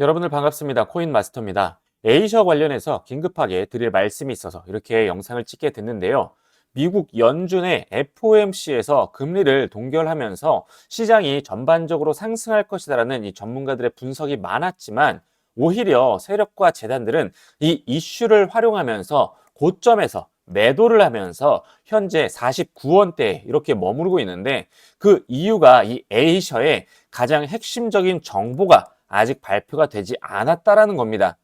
여러분들 반갑습니다. 코인 마스터입니다. 에이셔 관련해서 긴급하게 드릴 말씀이 있어서 이렇게 영상을 찍게 됐는데요. 미국 연준의 FOMC에서 금리를 동결하면서 시장이 전반적으로 상승할 것이다라는 이 전문가들의 분석이 많았지만 오히려 세력과 재단들은 이 이슈를 활용하면서 고점에서 매도를 하면서 현재 49원대에 이렇게 머무르고 있는데 그 이유가 이 에이셔의 가장 핵심적인 정보가 아직 발표가 되지 않았다라는 겁니다.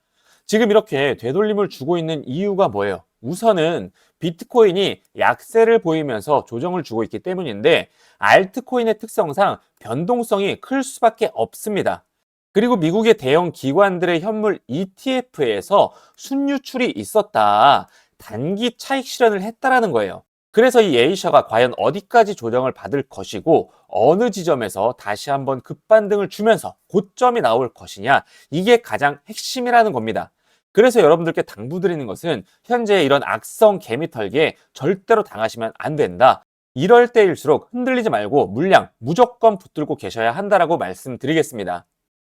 지금 이렇게 되돌림을 주고 있는 이유가 뭐예요? 우선은 비트코인이 약세를 보이면서 조정을 주고 있기 때문인데 알트코인의 특성상 변동성이 클 수밖에 없습니다. 그리고 미국의 대형 기관들의 현물 ETF에서 순유출이 있었다. 단기 차익 실현을 했다라는 거예요. 그래서 이 에이셔가 과연 어디까지 조정을 받을 것이고 어느 지점에서 다시 한번 급반등을 주면서 고점이 나올 것이냐 이게 가장 핵심이라는 겁니다. 그래서 여러분들께 당부드리는 것은 현재 이런 악성 개미털기에 절대로 당하시면 안 된다. 이럴 때일수록 흔들리지 말고 물량 무조건 붙들고 계셔야 한다라고 말씀드리겠습니다.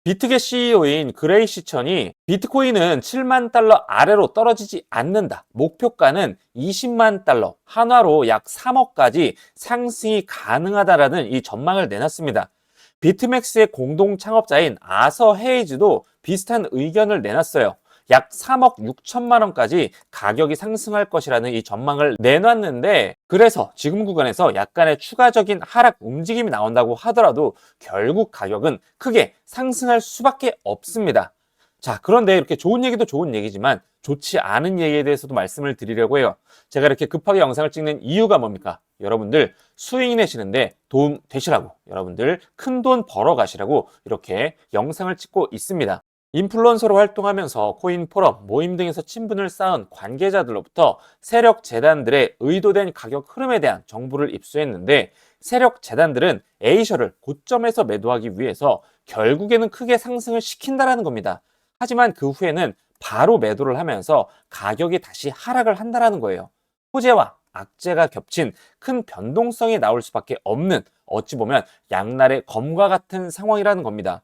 비트겟 CEO인 그레이 시천이 비트코인은 7만 달러 아래로 떨어지지 않는다. 목표가는 20만 달러, 한화로 약 3억까지 상승이 가능하다라는 이 전망을 내놨습니다. 비트맥스의 공동 창업자인 아서 헤이즈도 비슷한 의견을 내놨어요. 약 3억 6천만 원까지 가격이 상승할 것이라는 이 전망을 내놨는데 그래서 지금 구간에서 약간의 추가적인 하락 움직임이 나온다고 하더라도 결국 가격은 크게 상승할 수밖에 없습니다. 자, 그런데 이렇게 좋은 얘기도 좋은 얘기지만 좋지 않은 얘기에 대해서도 말씀을 드리려고 해요. 제가 이렇게 급하게 영상을 찍는 이유가 뭡니까? 여러분들 수익 내시는데 도움 되시라고, 여러분들 큰 돈 벌어 가시라고 이렇게 영상을 찍고 있습니다. 인플루언서로 활동하면서 코인 포럼, 모임 등에서 친분을 쌓은 관계자들로부터 세력 재단들의 의도된 가격 흐름에 대한 정보를 입수했는데 세력 재단들은 에이셔를 고점에서 매도하기 위해서 결국에는 크게 상승을 시킨다라는 겁니다. 하지만 그 후에는 바로 매도를 하면서 가격이 다시 하락을 한다라는 거예요. 호재와 악재가 겹친 큰 변동성이 나올 수밖에 없는 어찌 보면 양날의 검과 같은 상황이라는 겁니다.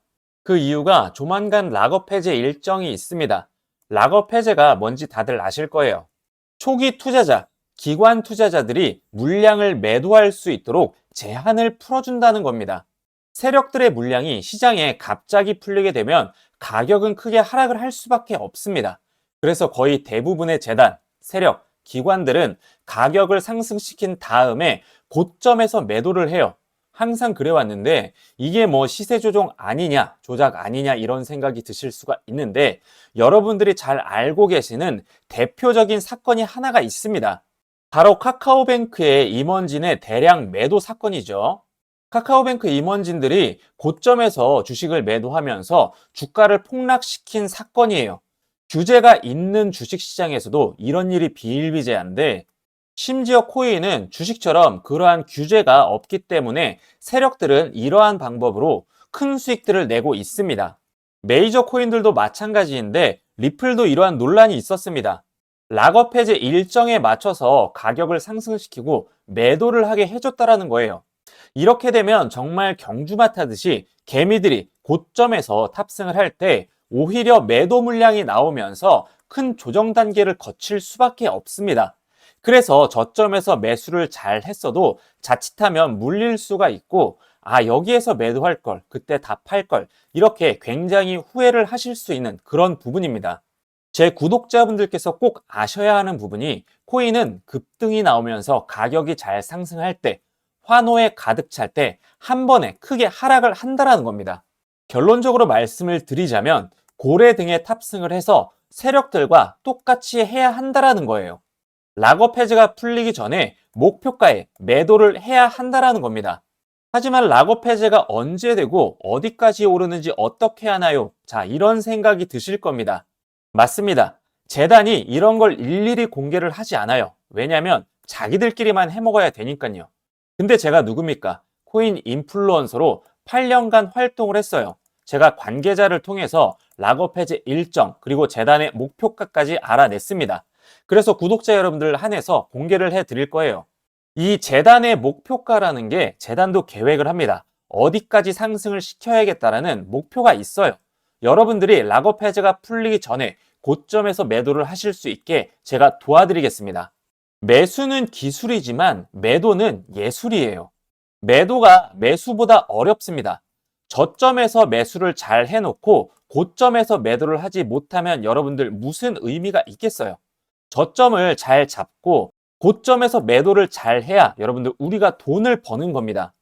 그 이유가 조만간 락업 해제 일정이 있습니다. 락업 해제가 뭔지 다들 아실 거예요. 초기 투자자, 기관 투자자들이 물량을 매도할 수 있도록 제한을 풀어준다는 겁니다. 세력들의 물량이 시장에 갑자기 풀리게 되면 가격은 크게 하락을 할 수밖에 없습니다. 그래서 거의 대부분의 재단, 세력, 기관들은 가격을 상승시킨 다음에 고점에서 매도를 해요. 항상 그래왔는데 이게 뭐 시세 조정 아니냐, 조작 아니냐 이런 생각이 드실 수가 있는데 여러분들이 잘 알고 계시는 대표적인 사건이 하나가 있습니다. 바로 카카오뱅크의 임원진의 대량 매도 사건이죠. 카카오뱅크 임원진들이 고점에서 주식을 매도하면서 주가를 폭락시킨 사건이에요. 규제가 있는 주식시장에서도 이런 일이 비일비재한데 심지어 코인은 주식처럼 그러한 규제가 없기 때문에 세력들은 이러한 방법으로 큰 수익들을 내고 있습니다. 메이저 코인들도 마찬가지인데 리플도 이러한 논란이 있었습니다. 락업 해제 일정에 맞춰서 가격을 상승시키고 매도를 하게 해줬다라는 거예요. 이렇게 되면 정말 경주마 타듯이 개미들이 고점에서 탑승을 할 때 오히려 매도 물량이 나오면서 큰 조정 단계를 거칠 수밖에 없습니다. 그래서 저점에서 매수를 잘 했어도 자칫하면 물릴 수가 있고 아 여기에서 매도할 걸 그때 다 팔 걸 이렇게 굉장히 후회를 하실 수 있는 그런 부분입니다. 제 구독자분들께서 꼭 아셔야 하는 부분이 코인은 급등이 나오면서 가격이 잘 상승할 때 환호에 가득 찰 때 한 번에 크게 하락을 한다라는 겁니다. 결론적으로 말씀을 드리자면 고래 등에 탑승을 해서 세력들과 똑같이 해야 한다라는 거예요. 락업 해제가 풀리기 전에 목표가에 매도를 해야 한다라는 겁니다. 하지만 락업 해제가 언제 되고 어디까지 오르는지 어떻게 하나요? 자, 이런 생각이 드실 겁니다. 맞습니다. 재단이 이런 걸 일일이 공개를 하지 않아요. 왜냐하면 자기들끼리만 해먹어야 되니까요. 근데 제가 누굽니까? 코인 인플루언서로 8년간 활동을 했어요. 제가 관계자를 통해서 락업 해제 일정 그리고 재단의 목표가까지 알아냈습니다. 그래서 구독자 여러분들 한해서 공개를 해 드릴 거예요. 이 재단의 목표가라는 게 재단도 계획을 합니다. 어디까지 상승을 시켜야겠다라는 목표가 있어요. 여러분들이 락업 해제가 풀리기 전에 고점에서 매도를 하실 수 있게 제가 도와드리겠습니다. 매수는 기술이지만 매도는 예술이에요. 매도가 매수보다 어렵습니다. 저점에서 매수를 잘 해놓고 고점에서 매도를 하지 못하면 여러분들 무슨 의미가 있겠어요? 저점을 잘 잡고 고점에서 매도를 잘 해야 여러분들 우리가 돈을 버는 겁니다.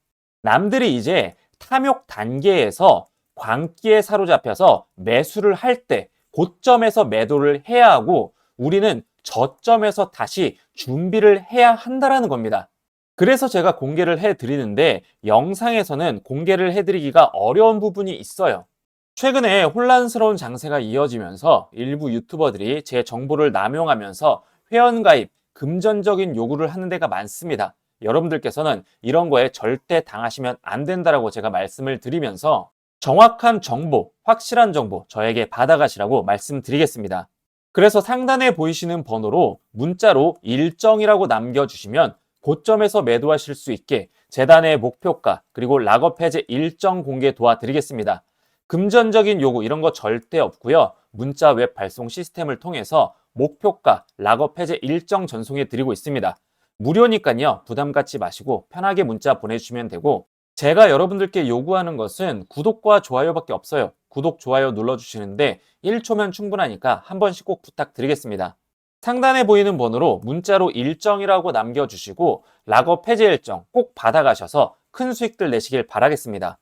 남들이 이제 탐욕 단계에서 광기에 사로잡혀서 매수를 할 때 고점에서 매도를 해야 하고 우리는 저점에서 다시 준비를 해야 한다라는 겁니다. 그래서 제가 공개를 해 드리는데 영상에서는 공개를 해 드리기가 어려운 부분이 있어요. 최근에 혼란스러운 장세가 이어지면서 일부 유튜버들이 제 정보를 남용하면서 회원가입, 금전적인 요구를 하는 데가 많습니다. 여러분들께서는 이런 거에 절대 당하시면 안 된다라고 제가 말씀을 드리면서 정확한 정보, 확실한 정보 저에게 받아가시라고 말씀드리겠습니다. 그래서 상단에 보이시는 번호로 문자로 일정이라고 남겨주시면 고점에서 매도하실 수 있게 재단의 목표가 그리고 락업 해제 일정 공개 도와드리겠습니다. 금전적인 요구 이런 거 절대 없고요. 문자 웹 발송 시스템을 통해서 목표가 락업 해제 일정 전송해 드리고 있습니다. 무료니까요. 부담 갖지 마시고 편하게 문자 보내주시면 되고 제가 여러분들께 요구하는 것은 구독과 좋아요밖에 없어요. 구독, 좋아요 눌러주시는데 1초면 충분하니까 한 번씩 꼭 부탁드리겠습니다. 상단에 보이는 번호로 문자로 일정이라고 남겨주시고 락업 해제 일정 꼭 받아가셔서 큰 수익들 내시길 바라겠습니다.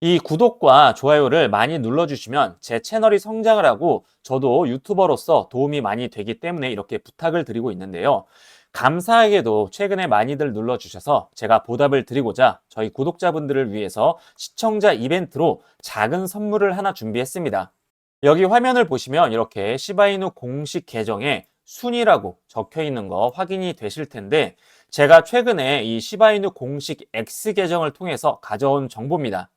이 구독과 좋아요를 많이 눌러주시면 제 채널이 성장을 하고 저도 유튜버로서 도움이 많이 되기 때문에 이렇게 부탁을 드리고 있는데요. 감사하게도 최근에 많이들 눌러주셔서 제가 보답을 드리고자 저희 구독자분들을 위해서 시청자 이벤트로 작은 선물을 하나 준비했습니다. 여기 화면을 보시면 이렇게 시바이누 공식 계정에 순이라고 적혀 있는 거 확인이 되실 텐데 제가 최근에 이 시바이누 공식 X 계정을 통해서 가져온 정보입니다.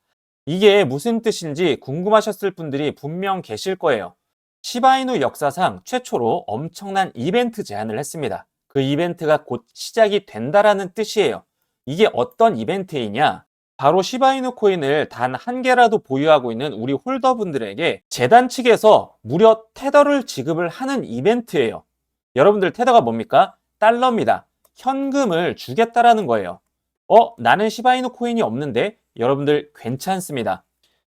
이게 무슨 뜻인지 궁금하셨을 분들이 분명 계실 거예요. 시바이누 역사상 최초로 엄청난 이벤트 제안을 했습니다. 그 이벤트가 곧 시작이 된다라는 뜻이에요. 이게 어떤 이벤트이냐? 바로 시바이누 코인을 단 한 개라도 보유하고 있는 우리 홀더분들에게 재단 측에서 무려 테더를 지급을 하는 이벤트예요. 여러분들 테더가 뭡니까? 달러입니다. 현금을 주겠다라는 거예요. 어, 나는 시바이누 코인이 없는데 여러분들 괜찮습니다.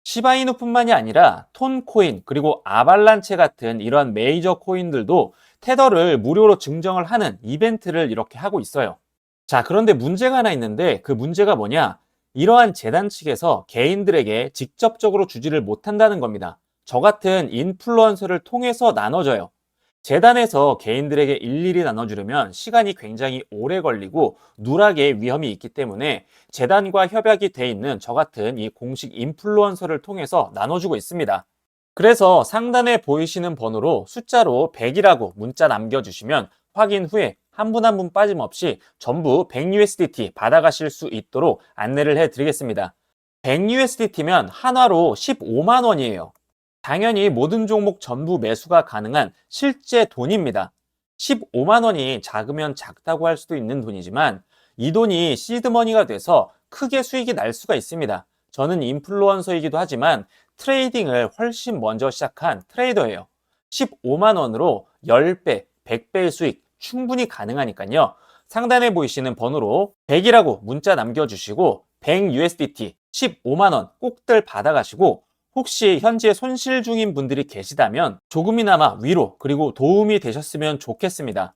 시바이누뿐만이 아니라 톤코인 그리고 아발란체 같은 이러한 메이저 코인들도 테더를 무료로 증정을 하는 이벤트를 이렇게 하고 있어요. 자, 그런데 문제가 하나 있는데 그 문제가 뭐냐? 이러한 재단 측에서 개인들에게 직접적으로 주지를 못한다는 겁니다. 저 같은 인플루언서를 통해서 나눠줘요. 재단에서 개인들에게 일일이 나눠주려면 시간이 굉장히 오래 걸리고 누락의 위험이 있기 때문에 재단과 협약이 돼 있는 저 같은 이 공식 인플루언서를 통해서 나눠주고 있습니다. 그래서 상단에 보이시는 번호로 숫자로 100이라고 문자 남겨주시면 확인 후에 한 분 한분 빠짐없이 전부 100USDT 받아가실 수 있도록 안내를 해드리겠습니다. 100USDT면 한화로 15만 원이에요. 당연히 모든 종목 전부 매수가 가능한 실제 돈입니다. 15만 원이 작으면 작다고 할 수도 있는 돈이지만 이 돈이 시드머니가 돼서 크게 수익이 날 수가 있습니다. 저는 인플루언서이기도 하지만 트레이딩을 훨씬 먼저 시작한 트레이더예요. 15만 원으로 10배, 100배의 수익 충분히 가능하니까요. 상단에 보이시는 번호로 100이라고 문자 남겨주시고 100USDT 15만 원 꼭들 받아가시고 혹시 현재 손실 중인 분들이 계시다면 조금이나마 위로 그리고 도움이 되셨으면 좋겠습니다.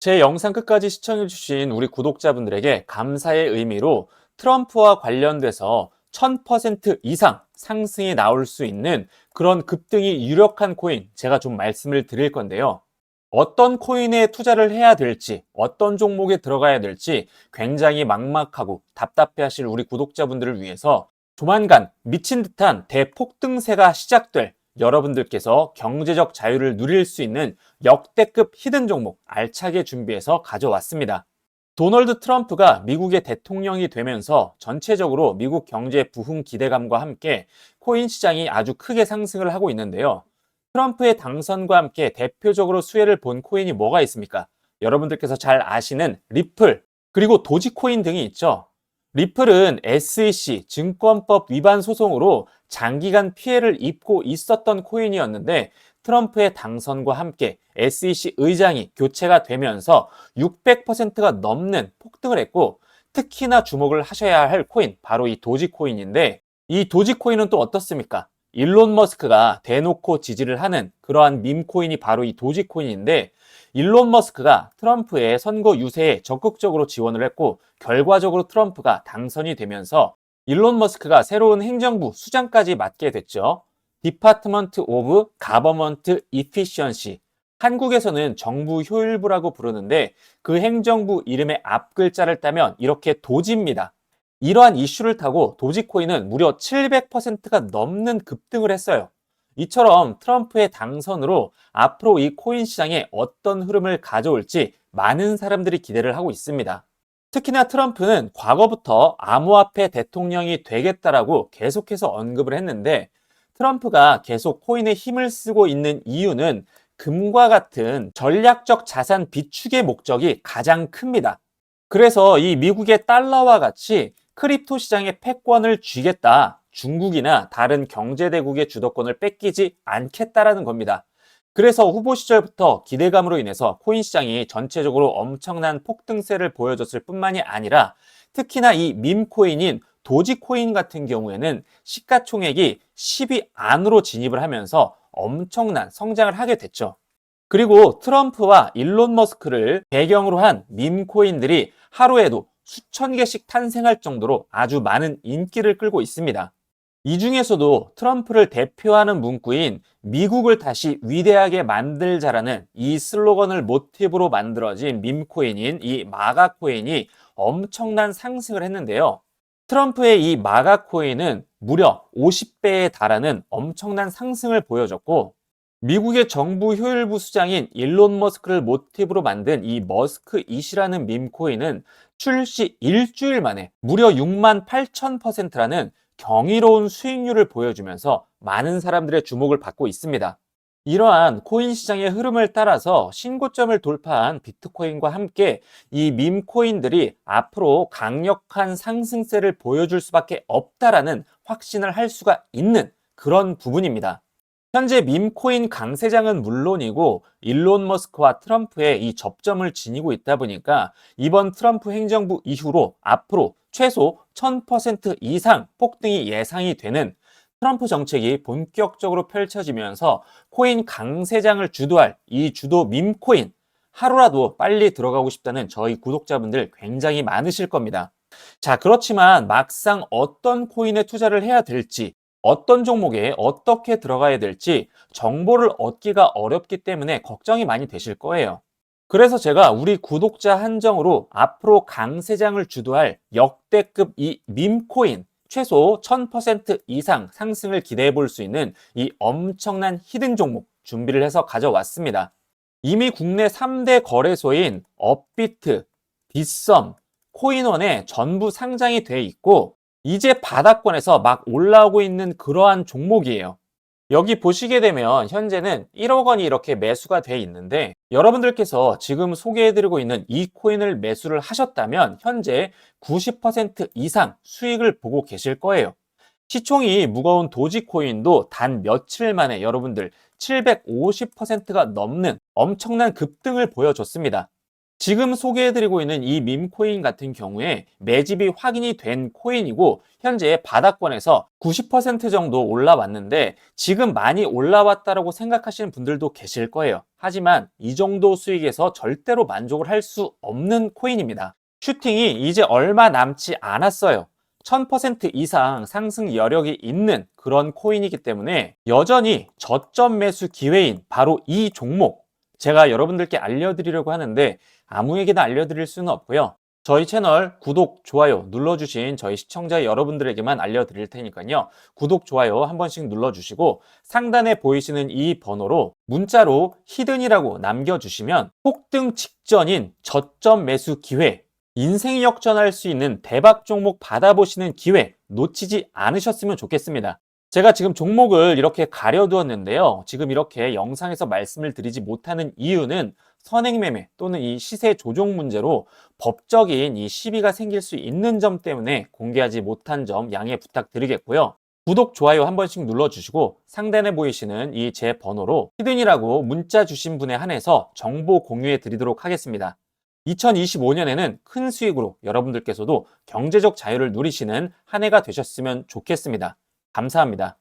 제 영상 끝까지 시청해주신 우리 구독자분들에게 감사의 의미로 트럼프와 관련돼서 1000% 이상 상승이 나올 수 있는 그런 급등이 유력한 코인 제가 좀 말씀을 드릴 건데요. 어떤 코인에 투자를 해야 될지, 어떤 종목에 들어가야 될지 굉장히 막막하고 답답해 하실 우리 구독자분들을 위해서 조만간 미친 듯한 대폭등세가 시작될 여러분들께서 경제적 자유를 누릴 수 있는 역대급 히든 종목 알차게 준비해서 가져왔습니다. 도널드 트럼프가 미국의 대통령이 되면서 전체적으로 미국 경제 부흥 기대감과 함께 코인 시장이 아주 크게 상승을 하고 있는데요. 트럼프의 당선과 함께 대표적으로 수혜를 본 코인이 뭐가 있습니까? 여러분들께서 잘 아시는 리플, 그리고 도지코인 등이 있죠. 리플은 SEC 증권법 위반 소송으로 장기간 피해를 입고 있었던 코인이었는데 트럼프의 당선과 함께 SEC 의장이 교체가 되면서 600%가 넘는 폭등을 했고 특히나 주목을 하셔야 할 코인 바로 이 도지코인인데 이 도지코인은 또 어떻습니까? 일론 머스크가 대놓고 지지를 하는 그러한 밈코인이 바로 이 도지코인인데 일론 머스크가 트럼프의 선거 유세에 적극적으로 지원을 했고 결과적으로 트럼프가 당선이 되면서 일론 머스크가 새로운 행정부 수장까지 맡게 됐죠. 디파트먼트 오브 가버먼트 이피시언시 한국에서는 정부 효율부라고 부르는데 그 행정부 이름의 앞 글자를 따면 이렇게 도지입니다. 이러한 이슈를 타고 도지코인은 무려 700%가 넘는 급등을 했어요. 이처럼 트럼프의 당선으로 앞으로 이 코인 시장에 어떤 흐름을 가져올지 많은 사람들이 기대를 하고 있습니다. 특히나 트럼프는 과거부터 암호화폐 대통령이 되겠다라고 계속해서 언급을 했는데 트럼프가 계속 코인에 힘을 쓰고 있는 이유는 금과 같은 전략적 자산 비축의 목적이 가장 큽니다. 그래서 이 미국의 달러와 같이 크립토 시장의 패권을 쥐겠다. 중국이나 다른 경제대국의 주도권을 뺏기지 않겠다라는 겁니다. 그래서 후보 시절부터 기대감으로 인해서 코인 시장이 전체적으로 엄청난 폭등세를 보여줬을 뿐만이 아니라 특히나 이 밈코인인 도지코인 같은 경우에는 시가총액이 10위 안으로 진입을 하면서 엄청난 성장을 하게 됐죠. 그리고 트럼프와 일론 머스크를 배경으로 한 밈코인들이 하루에도 수천 개씩 탄생할 정도로 아주 많은 인기를 끌고 있습니다. 이 중에서도 트럼프를 대표하는 문구인 미국을 다시 위대하게 만들자라는 이 슬로건을 모티브로 만들어진 밈코인인 이 마가코인이 엄청난 상승을 했는데요. 트럼프의 이 마가코인은 무려 50배에 달하는 엄청난 상승을 보여줬고 미국의 정부 효율부 수장인 일론 머스크를 모티브로 만든 이 머스크 이시라는 밈코인은 출시 일주일 만에 무려 6만 8천 퍼센트라는 경이로운 수익률을 보여주면서 많은 사람들의 주목을 받고 있습니다. 이러한 코인 시장의 흐름을 따라서 신고점을 돌파한 비트코인과 함께 이 밈코인들이 앞으로 강력한 상승세를 보여줄 수밖에 없다라는 확신을 할 수가 있는 그런 부분입니다. 현재 밈코인 강세장은 물론이고 일론 머스크와 트럼프의 이 접점을 지니고 있다 보니까 이번 트럼프 행정부 이후로 앞으로 최소 1000% 이상 폭등이 예상이 되는 트럼프 정책이 본격적으로 펼쳐지면서 코인 강세장을 주도할 이 주도 밈코인 하루라도 빨리 들어가고 싶다는 저희 구독자분들 굉장히 많으실 겁니다. 자, 그렇지만 막상 어떤 코인에 투자를 해야 될지 어떤 종목에 어떻게 들어가야 될지 정보를 얻기가 어렵기 때문에 걱정이 많이 되실 거예요. 그래서 제가 우리 구독자 한정으로 앞으로 강세장을 주도할 역대급 이 밈코인 최소 1000% 이상 상승을 기대해 볼 수 있는 이 엄청난 히든 종목 준비를 해서 가져왔습니다. 이미 국내 3대 거래소인 업비트, 빗썸, 코인원에 전부 상장이 돼 있고 이제 바닥권에서 막 올라오고 있는 그러한 종목이에요. 여기 보시게 되면 현재는 1억 원이 이렇게 매수가 돼 있는데 여러분들께서 지금 소개해드리고 있는 이 코인을 매수를 하셨다면 현재 90% 이상 수익을 보고 계실 거예요. 시총이 무거운 도지코인도 단 며칠 만에 여러분들 750%가 넘는 엄청난 급등을 보여줬습니다. 지금 소개해드리고 있는 이 밈코인 같은 경우에 매집이 확인이 된 코인이고 현재 바닥권에서 90% 정도 올라왔는데 지금 많이 올라왔다라고 생각하시는 분들도 계실 거예요. 하지만 이 정도 수익에서 절대로 만족을 할 수 없는 코인입니다. 슈팅이 이제 얼마 남지 않았어요. 1000% 이상 상승 여력이 있는 그런 코인이기 때문에 여전히 저점 매수 기회인 바로 이 종목 제가 여러분들께 알려드리려고 하는데 아무에게나 알려드릴 수는 없고요. 저희 채널 구독, 좋아요 눌러주신 저희 시청자 여러분들에게만 알려드릴 테니까요. 구독, 좋아요 한 번씩 눌러주시고 상단에 보이시는 이 번호로 문자로 히든이라고 남겨주시면 폭등 직전인 저점 매수 기회, 인생 역전할 수 있는 대박 종목 받아보시는 기회 놓치지 않으셨으면 좋겠습니다. 제가 지금 종목을 이렇게 가려두었는데요. 지금 이렇게 영상에서 말씀을 드리지 못하는 이유는 선행매매 또는 이 시세 조종 문제로 법적인 이 시비가 생길 수 있는 점 때문에 공개하지 못한 점 양해 부탁드리겠고요. 구독, 좋아요 한 번씩 눌러주시고 상단에 보이시는 이 제 번호로 히든이라고 문자 주신 분에 한해서 정보 공유해 드리도록 하겠습니다. 2025년에는 큰 수익으로 여러분들께서도 경제적 자유를 누리시는 한 해가 되셨으면 좋겠습니다. 감사합니다.